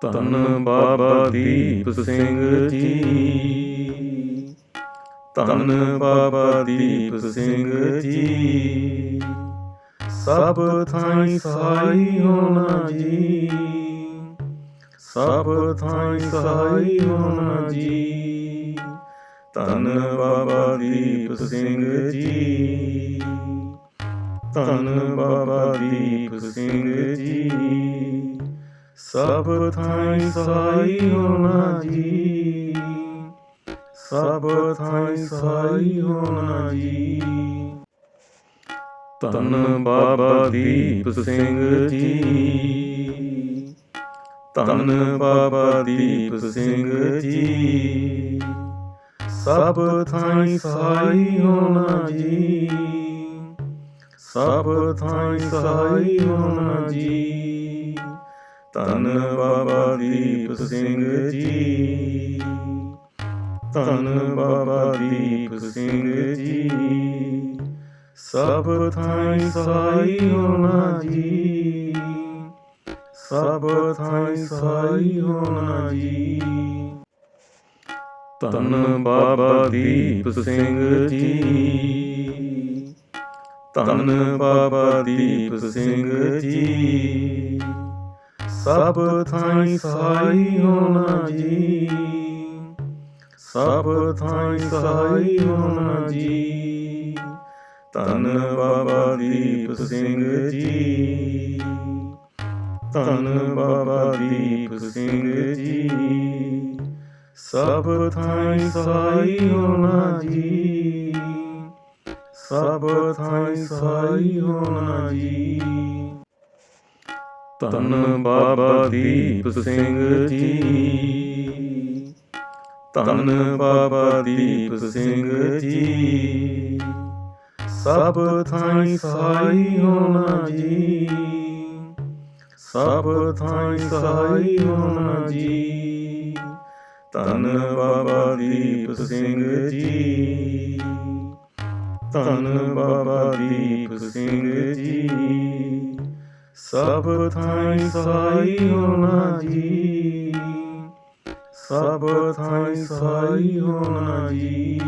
ਧੰਨ ਬਾਬਾ ਦੀਪ ਸਿੰਘ ਜੀ। ਧੰਨ ਬਾਬਾ ਦੀਪ ਸਿੰਘ ਜੀ। ਸਭ ਥਾਈ ਸਾਈ ਹੋਣਾ ਜੀ। ਸਭ ਥਾਈ ਸਾਈ ਹੋਣਾ ਜੀ। ਧੰਨ ਬਾਬਾ ਦੀਪ ਸਿੰਘ ਜੀ। ਧੰਨ ਬਾਬਾ ਦੀਪ ਸਿੰਘ ਜੀ। ਸਭ ਥਾਈ ਸਾਈ ਹੋਣਾ ਜੀ। ਸਭ ਥਾਈ ਸਾਈ ਹੋਣਾ ਜੀ। ਧੰਨ ਬਾਬਾ ਦੀਪ ਸਿੰਘ ਜੀ। ਧੰਨ ਬਾਬਾ ਦੀਪ ਸਿੰਘ ਜੀ। ਸਭ ਥਾਈ ਸਾਈ ਹੋਣਾ ਜੀ। ਸਭ ਥਾਈ ਸਾਈ ਹੋਣਾ ਜੀ। ਧੰਨ ਬਾਬਾ ਦੀਪ ਸਿੰਘ ਜੀ। ਧੰਨ ਬਾਬਾ ਦੀਪ ਸਿੰਘ ਜੀ। ਸਭ ਥਾਈ ਸਾਈ ਹੋਣਾ ਜੀ। ਸਭ ਥਾਈ ਸਾਈ ਹੋਣਾ ਜੀ। ਧੰਨ ਬਾਬਾ ਦੀਪ ਸਿੰਘ ਜੀ। ਧੰਨ ਬਾਬਾ ਦੀਪ ਸਿੰਘ ਜੀ। ਸਭ ਥਾਈ ਸਾਈ ਹੋਣਾ ਜੀ। ਸਭ ਥਾਈ ਸਾਈ ਹੋਣਾ ਜੀ। ਧੰਨ ਬਾਬਾ ਦੀਪ ਸਿੰਘ ਜੀ। ਧੰਨ ਬਾਬਾ ਦੀਪ ਸਿੰਘ ਜੀ। ਸਭ ਥਾਈ ਸਾਈ ਹੋਣਾ ਜੀ। ਸਭ ਥਾਈ ਸਾਈ ਹੋਣਾ ਜੀ। ਧੰਨ ਬਾਬਾ ਦੀਪ ਸਿੰਘ ਜੀ। ਧੰਨ ਬਾਬਾ ਦੀਪ ਸਿੰਘ ਜੀ। ਸਭ ਥਾਈ ਸਾਈ ਹੋਣਾ ਜੀ। ਸਭ ਥਾਈ ਸਾਈ ਹੋਣਾ ਜੀ। ਧੰਨ ਬਾਬਾ ਦੀਪ ਸਿੰਘ ਜੀ। ਧੰਨ ਬਾਬਾ ਦੀਪ ਸਿੰਘ ਜੀ। ਸਭ ਥਾਈ ਸਾਈ ਹੋਣਾ ਜੀ। ਸਭ ਥਾਈ ਸਾਈ ਹੋਣਾ ਜੀ।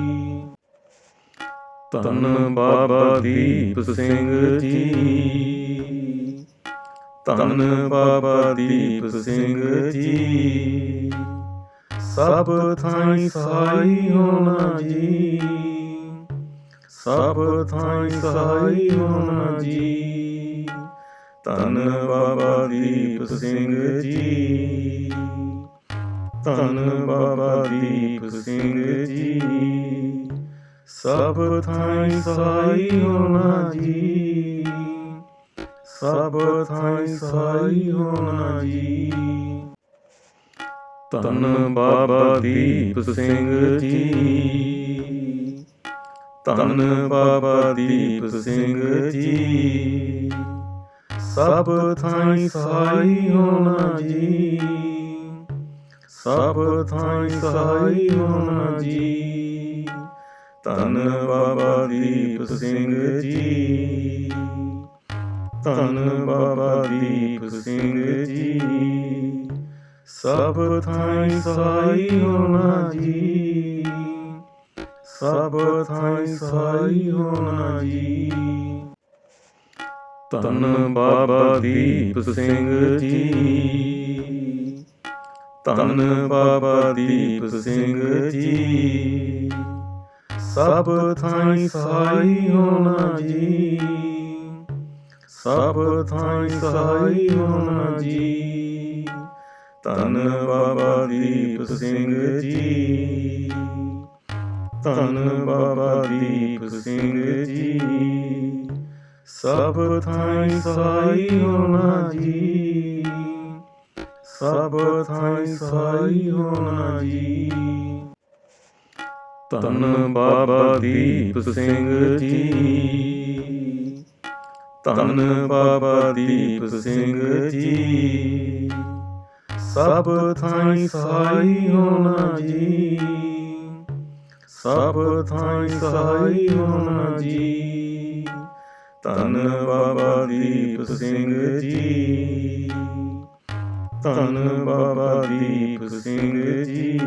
ਧੰਨ ਬਾਬਾ ਦੀਪ ਸਿੰਘ ਜੀ। ਧੰਨ ਬਾਬਾ ਦੀਪ ਸਿੰਘ ਜੀ। ਸਭ ਥਾਈ ਸਾਈ ਹੋਣਾ ਜੀ। ਸਭ ਥਾਈ ਸਾਈ ਹੋਣਾ ਜੀ। ਧੰਨ ਬਾਬਾ ਦੀਪ ਸਿੰਘ ਜੀ। ਧੰਨ ਬਾਬਾ ਦੀਪ ਸਿੰਘ ਜੀ। ਸਭ ਥਾਈ ਸਾਈ ਹੋਣਾ ਜੀ। ਸਭ ਥਾਈ ਸਾਈ ਹੋਣਾ ਜੀ। ਧੰਨ ਬਾਬਾ ਦੀਪ ਸਿੰਘ ਜੀ। ਧੰਨ ਬਾਬਾ ਦੀਪ ਸਿੰਘ ਜੀ। ਸਭ ਥਾਈ ਸਾਈ ਹੋਣਾ ਜੀ। ਸਭ ਥਾਈ ਸਾਈ ਹੋਣਾ ਜੀ। ਧੰਨ ਬਾਬਾ ਦੀਪ ਸਿੰਘ ਜੀ। ਧੰਨ ਬਾਬਾ ਦੀਪ ਸਿੰਘ ਜੀ। ਸਭ ਥਾਈ ਸਾਈ ਹੋਣਾ ਜੀ। ਸਭ ਥਾਈ ਸਾਈ ਹੋਣਾ ਜੀ। ਧੰਨ ਬਾਬਾ ਦੀਪ ਸਿੰਘ ਜੀ। ਧੰਨ ਬਾਬਾ ਦੀਪ ਸਿੰਘ ਜੀ। ਸਭ ਥਾਈ ਸਾਈ ਹੋਣਾ ਜੀ। ਸਭ ਥਾਈ ਸਾਈ ਹੋਣਾ ਜੀ। ਧੰਨ ਬਾਬਾ ਦੀਪ ਸਿੰਘ ਜੀ। ਧੰਨ ਬਾਬਾ ਦੀਪ ਸਿੰਘ ਜੀ। ਸਭ ਥਾਈ ਸਾਈ ਹੋਣਾ ਜੀ। ਸਭ ਥਾਈ ਸਾਈ ਹੋਣਾ ਜੀ। ਧੰਨ ਬਾਬਾ ਦੀਪ ਸਿੰਘ ਜੀ। ਧੰਨ ਬਾਬਾ ਦੀਪ ਸਿੰਘ ਜੀ। ਸਭ ਥਾਈ ਸਾਈ ਹੋਣਾ ਜੀ। ਸਭ ਥਾਈ ਸਾਈ ਹੋਣਾ ਜੀ। ਧੰਨ ਬਾਬਾ ਦੀਪ ਸਿੰਘ ਜੀ। ਧੰਨ ਬਾਬਾ ਦੀਪ ਸਿੰਘ ਜੀ।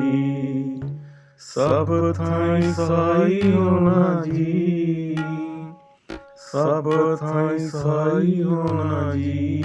ਸਭ ਥਾਈ ਸਾਈ ਹੋਣਾ ਜੀ। ਸਭ ਥਾਈ ਸਾਈ ਹੋਣਾ ਜੀ।